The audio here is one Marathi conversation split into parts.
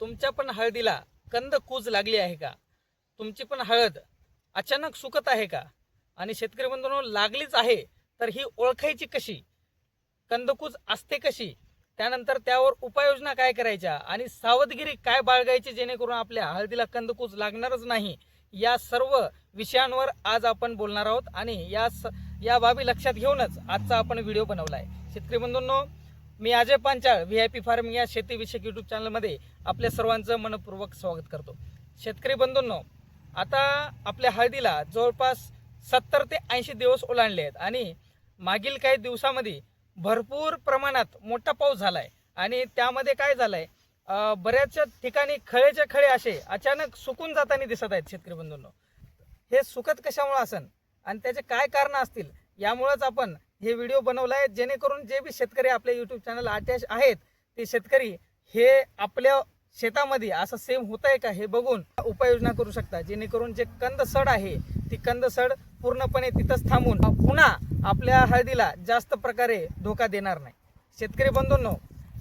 तुमच्या पण हळदीला कंद कूज लागली आहे का? तुमची पण हळद अचानक सुकत आहे का? आणि शेतकरी बंधूंनो लागलीच आहे तर ही ओळखायची कशी? कंदकूज असते कशी? त्यानंतर त्यावर उपाययोजना काय करायच्या? आणि सावधगिरी काय बाळगायची जेणेकरून आपल्या हळदीला कंदकूज लागणारच नाही? या सर्व विषयांवर आज आपण बोलणार आहोत आणि या स या बाबी लक्षात घेऊनच आजचा आपण व्हिडिओ बनवला आहे शेतकरी बंधूंनो मी Ajay Panchal V I P farming या शेतीविषयक यूट्यूब चॅनलमध्ये आपल्या सर्वांचं मनपूर्वक स्वागत करतो. शेतकरी बंधूंनो आता आपल्या हळदीला जवळपास सत्तर ते ऐंशी दिवस ओलांडले आहेत आणि मागील काही दिवसामध्ये भरपूर प्रमाणात मोठा पाऊस झाला आहे आणि त्यामध्ये काय झालं आहे बऱ्याचशा ठिकाणी खळेचे खळे असे अचानक सुकून जाताना दिसत आहेत शेतकरी बंधूंनो. हे सुकत कशामुळे असन? आणि त्याचे काय कारण असतील? यामुळेच आपण हे व्हिडिओ बनवला आहे जेणेकरून जे बी शेतकरी आपल्या यूट्यूब चॅनल अटॅच आहेत ते शेतकरी हे आपल्या शेतामध्ये असं सेम होत आहे का हे बघून उपाययोजना करू शकता. जेणेकरून जे कंद सड आहे ती कंद सड पूर्णपणे तिथंच थांबून पुन्हा आपल्या हळदीला जास्त प्रकारे धोका देणार नाही. शेतकरी बंधूंनो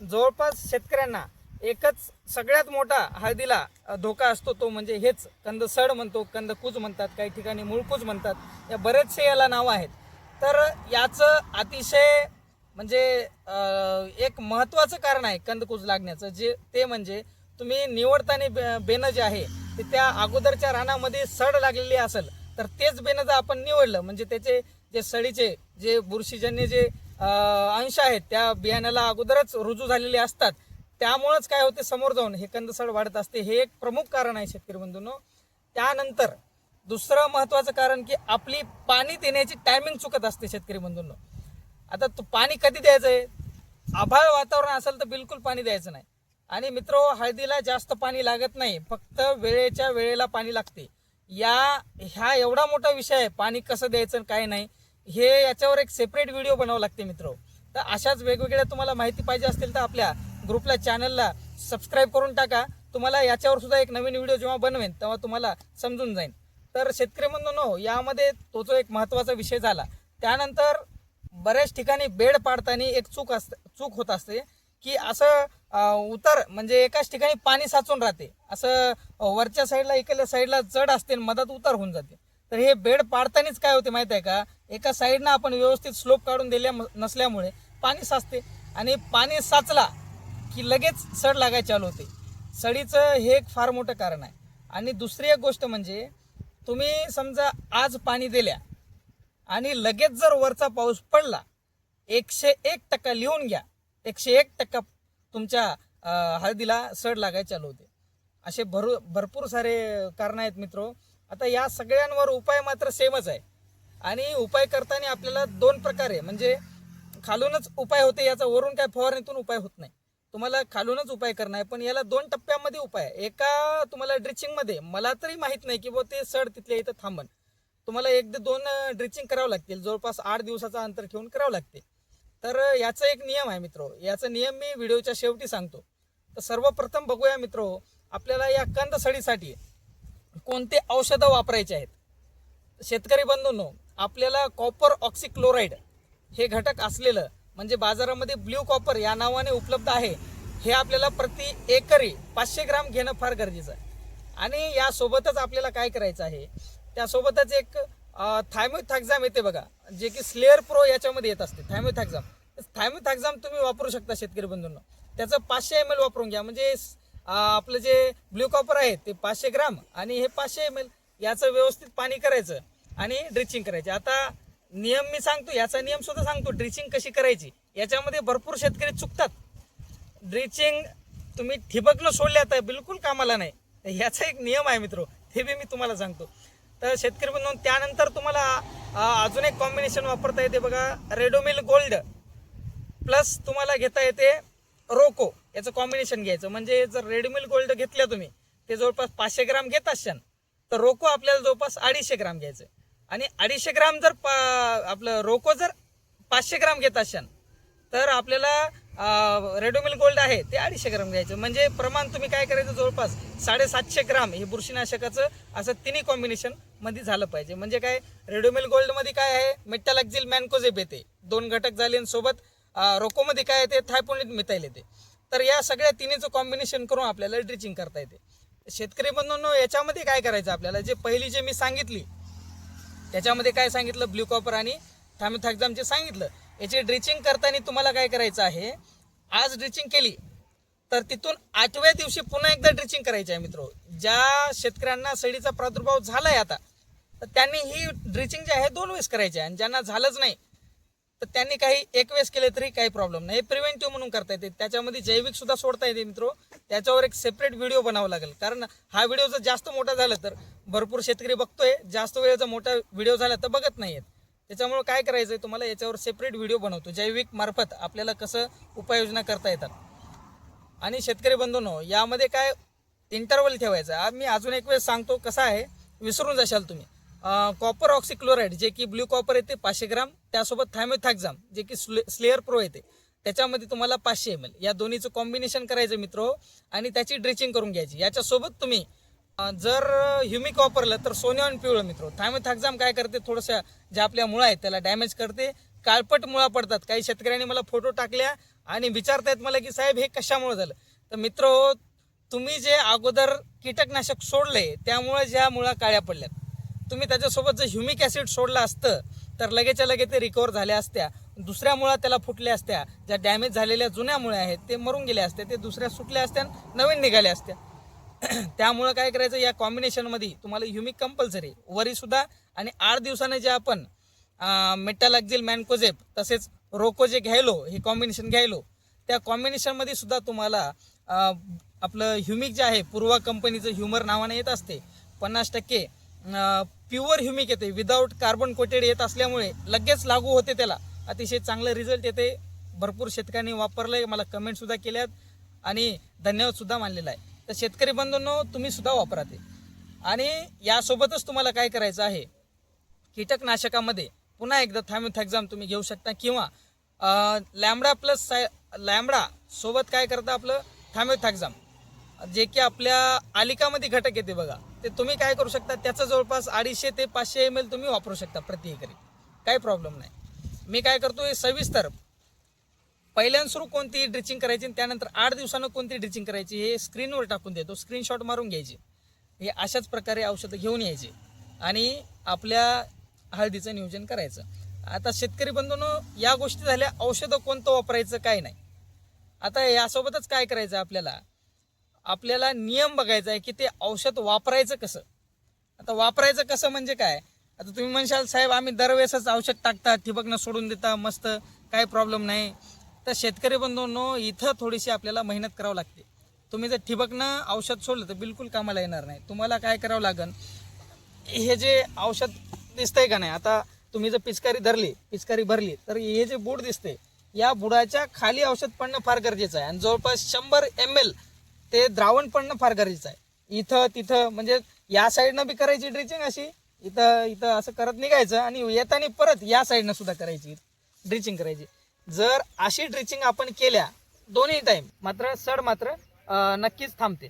जवळपास शेतकऱ्यांना एकच सगळ्यात मोठा हळदीला धोका असतो तो म्हणजे हेच. कंद सड म्हणतो कंद कूज म्हणतात काही ठिकाणी मूळकूज म्हणतात. या बरेचसे याला नावं आहेत. तर याचं अतिशय म्हणजे एक महत्त्वाचं कारण आहे कंदकूज लागण्याचं जे ते म्हणजे तुम्ही निवडताना बे- बेनं जे आहे ते त्या अगोदरच्या रानामध्ये सड लागलेली असेल तर तेच बेणं जर आपण निवडलं म्हणजे त्याचे जे सडीचे जे बुरशीजन्य जे अंश आहेत त्या बियाण्याला अगोदरच रुजू झालेले असतात त्यामुळंच काय होते समोर जाऊन हे कंदसड वाढत असते हे एक प्रमुख कारण आहे शेतकरी बंधूंनो. त्यानंतर दुसरं महत्त्वाचं कारण की आपली पाणी देण्याची टायमिंग चुकत असते शेतकरी बंधूंनो. आता तू पाणी कधी द्यायचं आहे आभाळ वातावरण असेल तर बिलकुल पाणी द्यायचं नाही. आणि मित्र हळदीला जास्त पाणी लागत नाही फक्त वेळेच्या वेळेला पाणी लागते. या ह्या एवढा मोठा विषय आहे पाणी कसं द्यायचं काय नाही हे याच्यावर एक सेपरेट व्हिडिओ बनावं लागते मित्र. तर अशाच वेगवेगळ्या तुम्हाला माहिती पाहिजे असतील तर आपल्या ग्रुपला चॅनलला सबस्क्राईब करून टाका. तुम्हाला याच्यावर सुद्धा एक नवीन व्हिडिओ जेव्हा बनवेन तेव्हा तुम्हाला समजून जाईल तर शेतकरी बंधूंनो यामध्ये तो जो एक महत्त्वाचा विषय झाला. त्यानंतर बऱ्याच ठिकाणी बेड पाडताना एक चूक असते चूक होत असते. की असं उतर म्हणजे एकाच ठिकाणी पाणी साचून राहते. असं वरच्या साईडला इकडल्या साईडला चढ असते आणि मधात उतार होऊन जाते. तर हे बेड पाडतानाच काय होते माहीत आहे का? एका साईडनं आपण व्यवस्थित स्लोप काढून दिल्या नसल्यामुळे पाणी साचते आणि पाणी साचला की लगेच सड लागायला चालू होते. सडीचं हे एक फार मोठं कारण आहे. आणि दुसरी एक गोष्ट म्हणजे तुम्ही समजा आज पाणी दिल्या आणि लगेच जर वरचा पाऊस पडला एकशे एक टक्का लिहून घ्या. एकशे एक टक्का तुमच्या हळदीला सड लागायला चालू होते. असे भरू भरपूर सारे कारण आहेत मित्र. आता या सगळ्यांवर उपाय मात्र सेमच आहे. आणि उपाय करताना आपल्याला दोन प्रकारे म्हणजे खालूनच उपाय होते याचा वरून काय फवारणीतून उपाय होत नाही. तुम्हाला खालूनच उपाय करणं आहे पण याला दोन टप्प्यामध्ये उपाय आहे. एका तुम्हाला ड्रिचिंगमध्ये मला तरी माहीत नाही की बुवा ते सड तिथल्या इथं थांबन. तुम्हाला एक दोन ड्रिचिंग करावं लागतील. जवळपास आठ दिवसाचा अंतर ठेवून करावं लागते. तर याचं याचा एक नियम आहे मित्र. याचा नियम मी व्हिडिओच्या शेवटी सांगतो. तर सर्वप्रथम बघूया मित्र आपल्याला या कंद सडीसाठी कोणते औषधं वापरायचे आहेत? शेतकरी बंधूंनो आपल्याला कॉपर ऑक्सिक्लोराईड हे घटक असलेलं म्हणजे बाजारामध्ये ब्ल्यू कॉपर या नावाने उपलब्ध आहे हे आपल्याला प्रति एकरी पाचशे ग्राम घेणं फार गरजेचं आहे. आणि यासोबतच आपल्याला काय करायचं आहे? त्यासोबतच एक थायमोथॅक्झाम येते बघा. जे की स्लेअर प्रो याच्यामध्ये येत असते थायमोथॅक्झाम थायमोथॅक्झाम तुम्ही वापरू शकता शेतकरी बंधूंना. त्याचं पाचशे एम एल वापरून घ्या. म्हणजे आपलं जे ब्ल्यू कॉपर आहे ते पाचशे ग्राम आणि हे पाचशे एम एल याचं व्यवस्थित पाणी करायचं आणि ड्रिचिंग करायची. आता नियम मी सांगतो याचा नियम सुद्धा सांगतो ड्रिचिंग कशी करायची? याच्यामध्ये भरपूर शेतकरी चुकतात. ड्रिचिंग तुम्ही ठिबकनं सोडले आता बिलकुल कामाला नाही. याचा एक नियम आहे मित्र ते बी मी तुम्हाला सांगतो. तर शेतकरी बंधूंनो, त्यानंतर तुम्हाला अजून एक कॉम्बिनेशन वापरता येते बघा. रेडोमिल गोल्ड प्लस तुम्हाला घेता येते रोको याचं कॉम्बिनेशन घ्यायचं. म्हणजे जर रेडमिल गोल्ड घेतल्या तुम्ही ते जवळपास पाचशे ग्राम घेत असाल तर रोको आपल्याला जवळपास अडीचशे ग्राम घ्यायचं आणि अडीचशे ग्राम जर पा आपलं रोको जर पाचशे ग्राम घेत असाल तर आपल्याला रेडोमिल गोल्ड आहे ते अडीचशे ग्राम घ्यायचं. म्हणजे प्रमाण तुम्ही काय करायचं? जवळपास साडेसातशे ग्राम हे बुरशीनाशकाचं असं तिन्ही कॉम्बिनेशनमध्ये झालं पाहिजे. म्हणजे काय रेडोमिल गोल्डमध्ये काय आहे मेटालॅक्झिल मॅनकोझेब येते. दोन घटक झाले आणि सोबत रोकोमध्ये काय येते थायपोनिट मिथाईल येते. तर या सगळ्या तिन्हीचं कॉम्बिनेशन करून आपल्याला ड्रिचिंग करता येते. शेतकरी बंधूंनो याच्यामध्ये काय करायचं आपल्याला? जे पहिली जे मी सांगितली त्याच्यामध्ये काय सांगितलं? ब्ल्यू कॉपर आणि थायमोथॅक्झामचे सांगितलं. याची ड्रिचिंग करताना तुम्हाला काय करायचं आहे? आज ड्रिचिंग केली तर तिथून आठव्या दिवशी पुन्हा एकदा ड्रिचिंग करायची आहे मित्र. ज्या शेतकऱ्यांना सडीचा प्रादुर्भाव झाला आहे आता तर त्यांनी ही ड्रिचिंग जे आहे दोन वेळेस करायची आहे. आणि ज्यांना झालंच नाही तर त्यांनी काही एक वेळेस केले तरी काही प्रॉब्लेम नाही. हे प्रिव्हेंटिव्ह म्हणून करता येते. त्याच्यामध्ये जैविक सुद्धा सोडता येते मित्र. त्याच्यावर एक सेपरेट व्हिडिओ बनावा लागेल. कारण हा व्हिडिओ जर जास्त मोठा झाला तर भरपूर शेतकरी बघतोय. जास्त वेळेचा मोठा व्हिडिओ झाला तर बघत नाही आहेत त्याच्यामुळे काय करायचं आहे तुम्हाला याच्यावर सेपरेट व्हिडिओ बनवतो. जैविक मार्फत आपल्याला कसं उपाययोजना करता येतात. आणि शेतकरी बंधूंनो यामध्ये काय इंटरवल ठेवायचा. आज मी अजून एक वेळेस सांगतो कसं आहे. विसरून जाशाल तुम्ही. कॉपर ऑक्सिक्लोराईड जे की ब्ल्यू कॉपर येते पाचशे ग्राम. त्यासोबत थायमोथॅक्झाम जे की स्ले स्लेअर प्रो येते. त्याच्यामध्ये तुम्हाला पाचशे एम एल या दोन्हीचं कॉम्बिनेशन करायचं मित्र. आणि त्याची ड्रेचिंग करून घ्यायची. याच्यासोबत तुम्ही जर ह्युमिक वापरलं तर सोन्यान पिवळं मित्र. थायमोथॅक्झाम काय करते थोडंसं ज्या आपल्या मुळा आहेत त्याला डॅमेज करते. काळपट मुळा पडतात. काही शेतकऱ्यांनी मला फोटो टाकल्या आणि विचारतायत मला की साहेब हे कशामुळे झालं? तर मित्र तुम्ही जे अगोदर कीटकनाशक सोडले त्यामुळे ज्या मुळा काळ्या पडल्यात. तुम्ही त्याच्यासोबत जर ह्युमिक ॲसिड सोडलं असतं तर लगेचच्या लगेच ते रिकवर झाल्या असत्या. दुसऱ्या मुळा त्याला फुटल्या असत्या. ज्या डॅमेज झालेल्या जुन्या मुळ्या आहेत ते मरून गेल्या असत्या. ते दुसऱ्या सुटल्या असत्या नवीन निघाल्या असत्या. त्यामुळं काय करायचं या कॉम्बिनेशनमध्ये तुम्हाला ह्युमिक कंपल्सरी वरीसुद्धा आणि आठ दिवसाने जे आपण मेटालॅक्झिल मॅनकोजेप तसेच रोको जे घ्यायलो हे कॉम्बिनेशन घ्यायलो त्या कॉम्बिनेशनमध्ये सुद्धा तुम्हाला आपलं ह्युमिक जे आहे पूर्वा कंपनीचं ह्युमर नावाने येत असते पन्नास टक्के प्युअर ह्युमिक येते विदाऊट कार्बन कोटेड येत असल्यामुळे लगेच लागू होते त्याला. अतिशय चांगलं रिझल्ट येते. भरपूर शेतकऱ्यांनी आहे मला कमेंटसुद्धा केल्यात आणि धन्यवादसुद्धा मानलेला आहे. तर शेतकरी बंधूंनो तुम्ही सुद्धा वापरा ते. आणि यासोबतच तुम्हाला काय करायचं आहे? कीटकनाशकामध्ये पुन्हा एकदा थॅम्युथॅक्झाम तुम्ही घेऊ शकता. किंवा लॅमडा प्लस साय लॅमडा सोबत काय करता आपलं? थॅम्युथॅक्झाम जे की आपल्या आलिकामध्ये घटक येते बघा. ते तुम्ही काय करू शकता? त्याचं जवळपास अडीचशे ते पाचशे एम एल तुम्ही वापरू शकता प्रति एकरी. काही प्रॉब्लेम नाही. मी काय करतो हे सविस्तर पहिल्यांदा कोणती ड्रिचिंग करायची आणि त्यानंतर आठ दिवसानं कोणती ड्रिचिंग करायची हे स्क्रीनवर टाकून देतो. स्क्रीनशॉट मारून घ्यायचे. हे अशाच प्रकारे औषधं घेऊन यायचे आणि आपल्या हळदीचं नियोजन करायचं. आता शेतकरी बंधून या गोष्टी झाल्या औषधं कोणतं वापरायचं काय नाही. आता यासोबतच काय करायचं आपल्याला? आपल्याला नियम बघायचा आहे की ते औषध वापरायचं कसं? आता वापरायचं कसं म्हणजे काय? आता तुम्ही म्हणशाल साहेब आम्ही दरवेळेसच औषध टाकता ठिबकनं सोडून देता मस्त काही प्रॉब्लेम नाही. तर शेतकरी बंधूंनो इथं थोडीशी आपल्याला मेहनत करावं लागते. तुम्ही जर ठिबकनं औषध सोडलं तर बिलकुल कामाला येणार नाही. तुम्हाला काय करावं लागेल हे जे औषध दिसतंय का नाही? आता तुम्ही जर पिचकारी धरली पिचकारी भरली तर हे जे बुड दिसते या बुडाच्या खाली औषध पडणं फार गरजेचं आहे. आणि जवळपास शंभर एम एल ते द्रावण पडणं फार गरजेचं आहे. इथं तिथं म्हणजे या साईडनं बी करायची ड्रिचिंग अशी इथं इथं असं करत निघायचं आणि येताना परत या साईडनं सुद्धा करायची ड्रिचिंग करायची. जर अशी ड्रिचिंग आपण केल्या दोन्ही टाईम मात्र सड मात्र नक्कीच थांबते.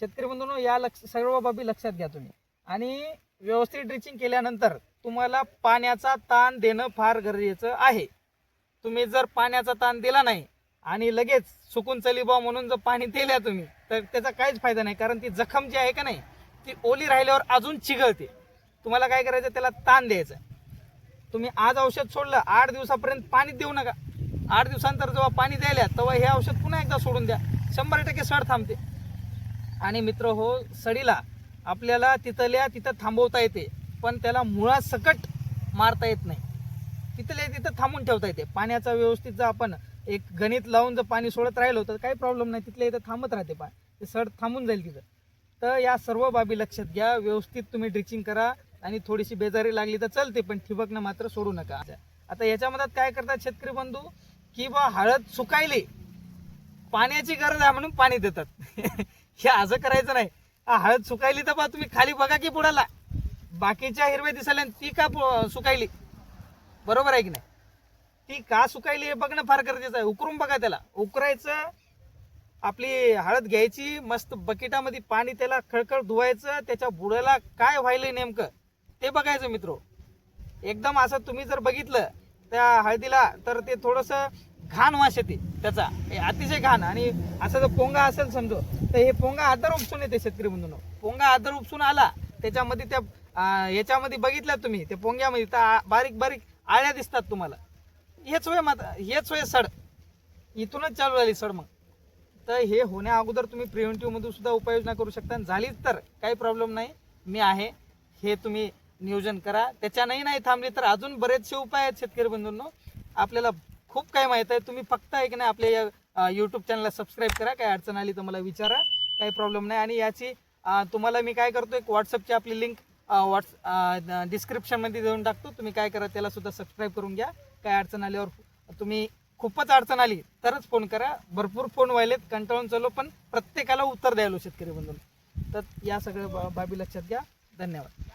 शेतकरी बंधूंनो या लक्ष सर्व बाबी लक्षात घ्या तुम्ही. आणि व्यवस्थित ड्रिचिंग केल्यानंतर तुम्हाला पाण्याचा ताण देणं फार गरजेचं आहे. तुम्ही जर पाण्याचा ताण दिला नाही आणि लगेच सुकून चलीबा म्हणून जर पाणी दिल्या तुम्ही तर त्याचा काहीच फायदा नाही. कारण ती जखम जी आहे का नाही ती ओली राहिल्यावर अजून चिघळते. तुम्हाला काय करायचं त्याला ताण द्यायचं तुम्ही आज औषध सोडलं आठ दिवसापर्यंत पाणी देऊ नका. आठ दिवसानंतर जेव्हा पाणी द्यायला तेव्हा हे औषध पुन्हा एकदा सोडून द्या. शंभर टक्के सड थांबते. आणि मित्र हो सडीला आपल्याला तिथल्या तिथं थांबवता येते पण त्याला मुळासकट मारता येत नाही. तिथल्या तिथं थांबून ठेवता येते. पाण्याचा व्यवस्थित जर आपण एक गणित लावून जर पाणी सोडत राहिलो तर काही प्रॉब्लेम नाही. तिथल्या इथं थांबत राहते पा ते सड थांबून जाईल तिथं. तर या सर्व बाबी लक्षात घ्या. व्यवस्थित तुम्ही ड्रिचिंग करा आणि थोडीशी बेजारी लागली तर चालते पण ठिबकनं मात्र सोडू नका. आता याच्यामध्ये काय करतात शेतकरी बंधू? की बा हळद सुकायली पाण्याची गरज आहे म्हणून पाणी देतात. हे असं करायचं नाही. हळद सुकायली तर बा तुम्ही खाली बघा की बुडाला. बाकीच्या हिरव्या दिसायला ती का पु- सुकायली? बरोबर आहे की नाही? ती का सुकायली हे बघणं फार गरजेचं आहे. उकरून बघा त्याला. उकरायचं आपली हळद घ्यायची मस्त बकेटामध्ये पाणी त्याला खळखळ धुवायचं त्याच्या बुडाला काय व्हायलं नेमकं ते बघायचं मित्र. एकदम असं तुम्ही जर बघितलं त्या हळदीला तर ते थोडंसं घाण वास येते त्याचा. हे अतिशय घाण आणि असा जर पोंगा असेल समजो तर हे पोंगा आदर उपसून येते शेतकरी बंधून. पोंगा आदर उपसून आला त्याच्यामध्ये त्या याच्यामध्ये बघितलं तुम्ही त्या पोंग्यामध्ये तर आ- बारीक बारीक आळ्या दिसतात तुम्हाला. हेच होय मात हेच होय सड. इथूनच चालू झाली सड मग. तर हे होण्या अगोदर तुम्ही प्रिव्हेंटिव्ह मधून सुद्धा उपाययोजना करू शकता. आणि झालीच तर काही प्रॉब्लेम नाही. मी आहे. हे तुम्ही नियोजन करा. त्याच्यानंही नाही थांबली तर अजून बरेचसे उपाय आहेत शेतकरी बंधूंनो. आपल्याला खूप काही माहीत आहे. तुम्ही फक्त आहे की नाही आपल्या या यूट्यूब चॅनलला सबस्क्राईब करा. काही अडचण आली तर मला विचारा. काही प्रॉब्लेम नाही. आणि याची तुम्हाला मी काय करतो एक व्हॉट्सअपची आपली लिंक व्हॉट्स डिस्क्रिप्शनमध्ये देऊन टाकतो. तुम्ही काय करा त्याला सुद्धा सबस्क्राईब करून घ्या. काय अडचण आल्यावर तुम्ही खूपच अडचण आली तरच फोन करा. भरपूर फोन व्हायलेत. कंटाळून चालू पण प्रत्येकाला उत्तर द्यायलो शेतकरी बंधून. तर या सगळ्या बा- बाबी लक्षात घ्या. धन्यवाद.